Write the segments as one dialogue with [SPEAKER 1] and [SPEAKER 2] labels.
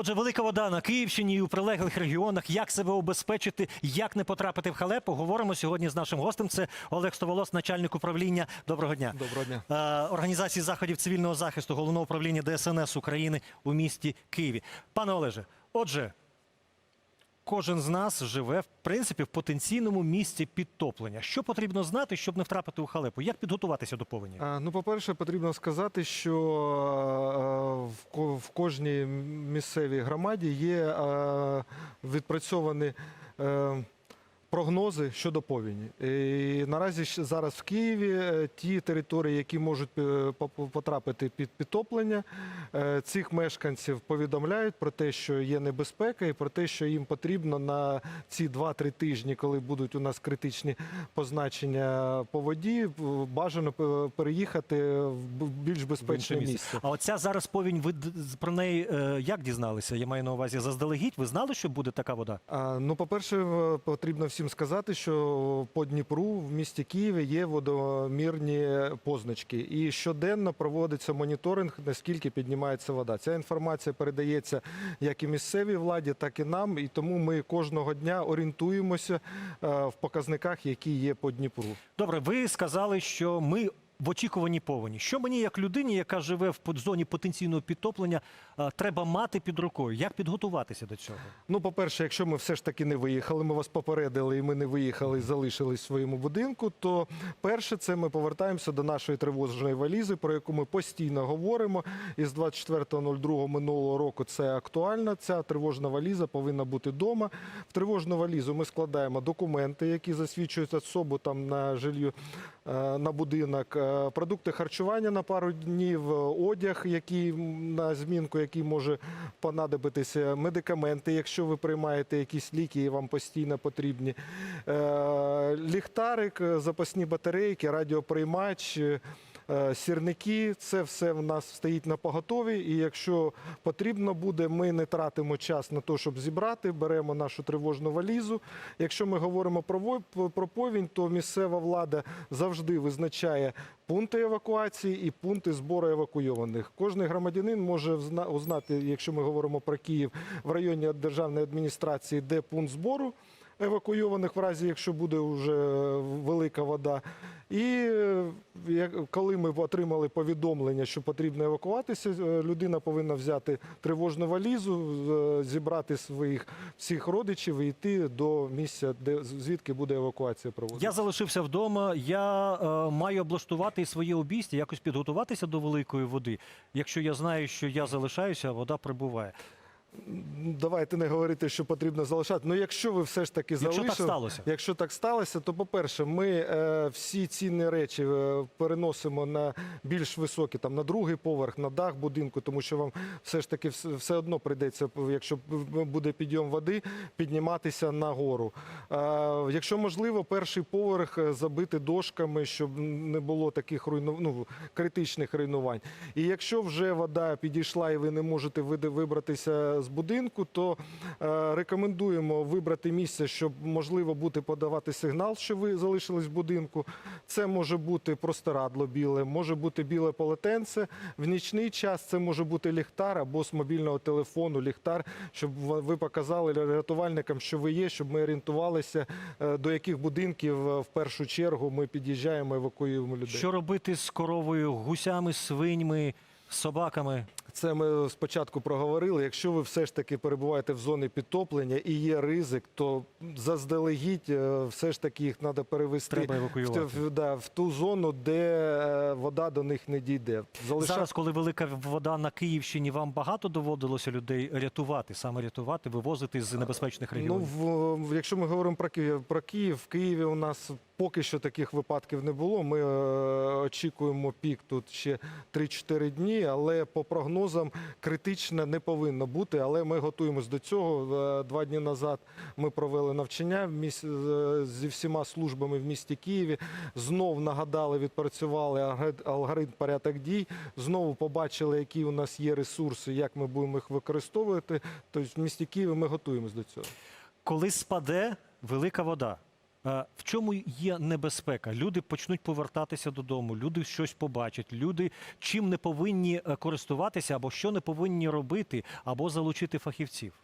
[SPEAKER 1] Отже, велика вода на Київщині і у прилеглих регіонах. Як себе обезпечити, як не потрапити в халепу? Говоримо сьогодні з нашим гостем. Це Олег Стоволос, начальник управління. Доброго дня.
[SPEAKER 2] Доброго дня.
[SPEAKER 1] Е, Організації заходів цивільного захисту головного управління ДСНС України у місті Києві. Пане Олеже, отже, кожен з нас живе в принципі в потенційному місці підтоплення. Що потрібно знати, щоб не втрапити у халепу? Як підготуватися до повені?
[SPEAKER 2] А, Ну, по-перше, потрібно сказати, що а, в ко- в кожній місцевій громаді є а, відпрацьовані е, прогнози щодо повені. І наразі зараз в Києві е, ті території, які можуть е, потрапити під підтоплення, е, цих мешканців повідомляють про те, що є небезпека, і про те, що їм потрібно на ці 2-3 тижні, коли будуть у нас критичні позначення по воді, бажано пе- переїхати в більш безпечне місце.
[SPEAKER 1] А оця зараз повінь, ви про неї як дізналися? Я маю на увазі заздалегідь. Ви знали, що буде така вода?
[SPEAKER 2] А, Ну, по-перше, е, потрібно всім сказати, що по Дніпру в місті Києві є водомірні позначки, і щоденно проводиться моніторинг, наскільки піднімається вода. Ця інформація передається як і місцевій владі, так і нам. І тому ми кожного дня орієнтуємося е, в показниках, які є по Дніпру.
[SPEAKER 1] Добре, ви сказали, що ми в очікуванні повені. Що мені, як людині, яка живе в зоні потенційного підтоплення, е, треба мати під рукою? Як підготуватися до цього?
[SPEAKER 2] Ну, по-перше, якщо ми все ж таки не виїхали, ми вас попередили, і ми не виїхали і залишились в своєму будинку. То перше, це ми повертаємося до нашої тривожної валізи, про яку ми постійно говоримо. І з 24.02 минулого року це актуально. Ця тривожна валіза повинна бути вдома. В тривожну валізу ми складаємо документи, які засвідчують особу там на жилью, е, на будинок, е, продукти харчування на пару днів, е, одяг, який на змінку, який може понадобитися, медикаменти, якщо ви приймаєте якісь ліки і вам постійно потрібні, е, ліхтарик, е, запасні батарейки, радіоприймач. е, е, Сірники, це все в нас стоїть на поготові. І якщо потрібно буде, ми не тратимо час на те, щоб зібрати, беремо нашу тривожну валізу. Якщо ми говоримо про во- про повінь, то місцева влада завжди визначає пункти евакуації і пункти збору евакуйованих. Кожний громадянин може узнати, якщо ми говоримо про Київ, в районі державної адміністрації, де пункт збору евакуйованих, в разі якщо буде вже велика вода. І е, коли ми отримали повідомлення, що потрібно евакуватися, е, людина повинна взяти тривожну валізу, е, зібрати своїх всіх родичів і йти до місця, де звідки буде евакуація проводитися.
[SPEAKER 1] Я залишився вдома. Я е, маю облаштувати і своє обійстя, якось підготуватися до великої води. Якщо я знаю, що я залишаюся, а вода прибуває.
[SPEAKER 2] Давайте не говорити, що потрібно залишати. Ну, якщо ви все ж таки
[SPEAKER 1] Якщо
[SPEAKER 2] залишили,
[SPEAKER 1] так сталося.
[SPEAKER 2] якщо так сталося, то по-перше, ми е, всі цінні речі е, переносимо на більш високі, там на другий поверх, на дах будинку, тому що вам все ж таки все, все одно прийдеться, якщо буде підйом води, підніматися на гору. Е, якщо можливо, перший поверх е, забити дошками, щоб не було таких руйну... ну, критичних руйнувань. І якщо вже вода підійшла і ви не можете види- вибратися з будинку, то е, рекомендуємо вибрати місце, щоб можливо бути подавати сигнал, що ви залишились в будинку. Це може бути простирадло біле, може бути біле полотенце. В нічний час це може бути ліхтар або з мобільного телефону ліхтар, щоб ви показали рятувальникам, що ви є, щоб ми орієнтувалися, е, до яких будинків е, в першу чергу ми під'їжджаємо, евакуюємо людей.
[SPEAKER 1] Що робити з коровою, гусями, свиньми, собаками?
[SPEAKER 2] Це ми спочатку проговорили. Якщо ви все ж таки перебуваєте в зоні підтоплення і є ризик, то заздалегідь е, все ж таки їх треба перевести
[SPEAKER 1] Треба
[SPEAKER 2] в,
[SPEAKER 1] евакуювати.
[SPEAKER 2] в, да, в ту зону, де е, вода до них не дійде. Залиша-
[SPEAKER 1] Зараз, коли велика вода на Київщині, вам багато доводилося людей рятувати, саме рятувати, вивозити з небезпечних
[SPEAKER 2] Ну,
[SPEAKER 1] регіонів?
[SPEAKER 2] в, в- якщо ми говоримо про Київ, про Київ, в Києві у нас поки що таких випадків не було. Ми е, очікуємо пік тут ще 3-4 дні, але по прогнозам критично не повинно бути. Але ми готуємось до цього. Е, Два дні назад ми провели навчання е, зі всіма службами в місті Києві. Знов нагадали, відпрацювали алгорит- алгоритм порядок дій. Знову побачили, які у нас є ресурси, як ми будемо їх використовувати. Тобто в місті Києві ми готуємось до цього.
[SPEAKER 1] Коли спаде велика вода, В чому є небезпека? Люди почнуть повертатися додому, люди щось побачать, люди чим не повинні е, користуватися, або що не повинні робити, або залучити фахівців.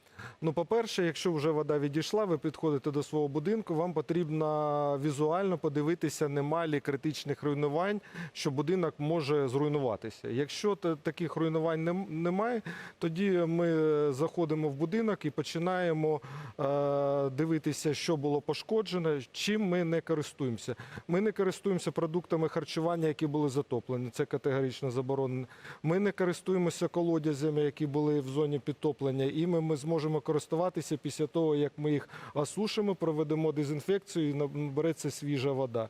[SPEAKER 2] Ну, по-перше, якщо вже вода відійшла, ви підходите до свого будинку, вам потрібно візуально подивитися, нема лі критичних руйнувань, що будинок може зруйнуватися. Якщо таких руйнувань немає, тоді ми заходимо в будинок і починаємо е, дивитися, що було пошкоджено, чим ми не користуємося. Ми не користуємося продуктами харчування, які були затоплені. Це категорично заборонено. Ми не користуємося колодязями, які були в зоні підтоплення, і ми, ми зможемо користуватися після того, як ми їх осушимо, проведемо дезінфекцію і набереться свіжа вода.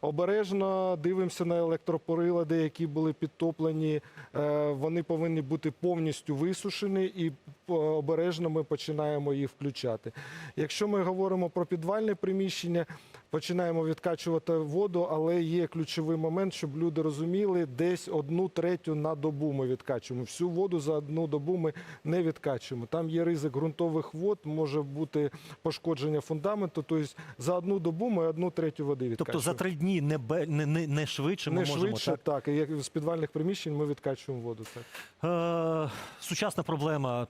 [SPEAKER 2] Обережно дивимося на електроприлади, які були підтоплені. Е, Вони повинні бути повністю висушені і по- обережно ми починаємо їх включати. Якщо ми говоримо про підвальне приміщення, починаємо відкачувати воду, але є ключовий момент, щоб люди розуміли, десь одну третю на добу ми відкачуємо. Всю воду за одну добу ми не відкачуємо. Там є ризик ґрунтових вод, може бути пошкодження фундаменту. Тобто за одну добу ми одну третю води відкачуємо.
[SPEAKER 1] Тобто за три дні не, бе- не, не, не швидше ми
[SPEAKER 2] не
[SPEAKER 1] можемо
[SPEAKER 2] швидше,
[SPEAKER 1] так?
[SPEAKER 2] так. І як з підвальних приміщень ми відкачуємо воду. Так.
[SPEAKER 1] Е, сучасна проблема.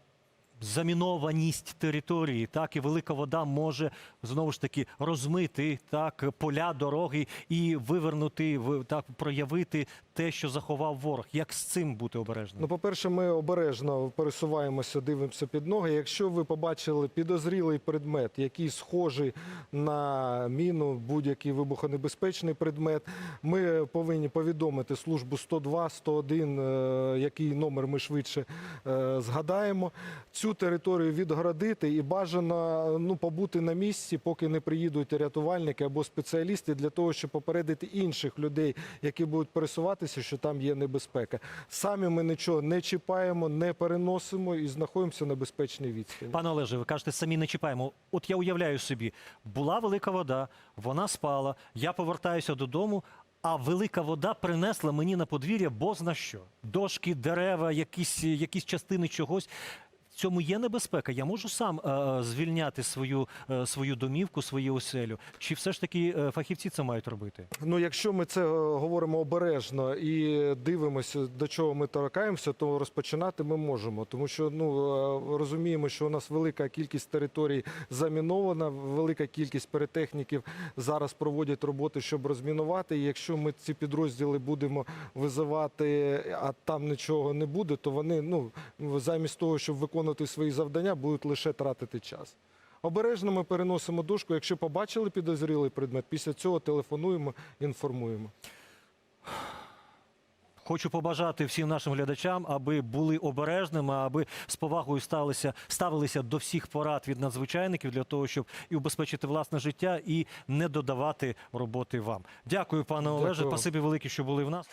[SPEAKER 1] Замінованість території, так і велика вода може знову ж таки розмити так поля, дороги і вивернути в- так проявити те, що заховав ворог. Як з цим бути обережним?
[SPEAKER 2] Ну, по-перше, ми обережно пересуваємося, дивимося під ноги. Якщо ви побачили підозрілий предмет, який схожий на міну, будь-який вибухонебезпечний предмет, ми повинні повідомити службу 102, 101, е, який номер ми швидше е, згадаємо. Цю територію відгородити і бажано ну, побути на місці, поки не приїдуть рятувальники або спеціалісти, для того, щоб попередити інших людей, які будуть пересуватися, що там є небезпека. Самі ми нічого не чіпаємо, не переносимо і знаходимося на безпечній відстані.
[SPEAKER 1] Пане Олеже, ви кажете, самі не чіпаємо. От я уявляю собі, була велика вода, вона спала, я повертаюся додому. А велика вода принесла мені на подвір'я бозна що. Дошки, дерева, якісь, якісь частини чогось. Цьому є небезпека. Я можу сам е, звільняти свою, е, свою домівку, свою оселю. Чи все ж таки е, фахівці це мають робити?
[SPEAKER 2] Ну, якщо ми це е, говоримо обережно і дивимося, до чого ми торкаємося, то розпочинати ми можемо. Тому що ну е, розуміємо, що у нас велика кількість територій замінована, велика кількість перетехніків зараз проводять роботи, щоб розмінувати. І якщо ми ці підрозділи будемо визивати, а там нічого не буде, то вони ну замість того, щоб виконувати свої завдання, будуть лише тратити час. Обережно ми переносимо дошку. Якщо побачили підозрілий предмет, після цього телефонуємо, інформуємо.
[SPEAKER 1] Хочу побажати всім нашим глядачам, аби були обережними, аби з повагою ставилися, ставилися до всіх порад від надзвичайників для того, щоб і убезпечити власне життя, і не додавати роботи вам. Дякую, пане Олеже.
[SPEAKER 2] Дякую.
[SPEAKER 1] Спасибі велике, що були в нас.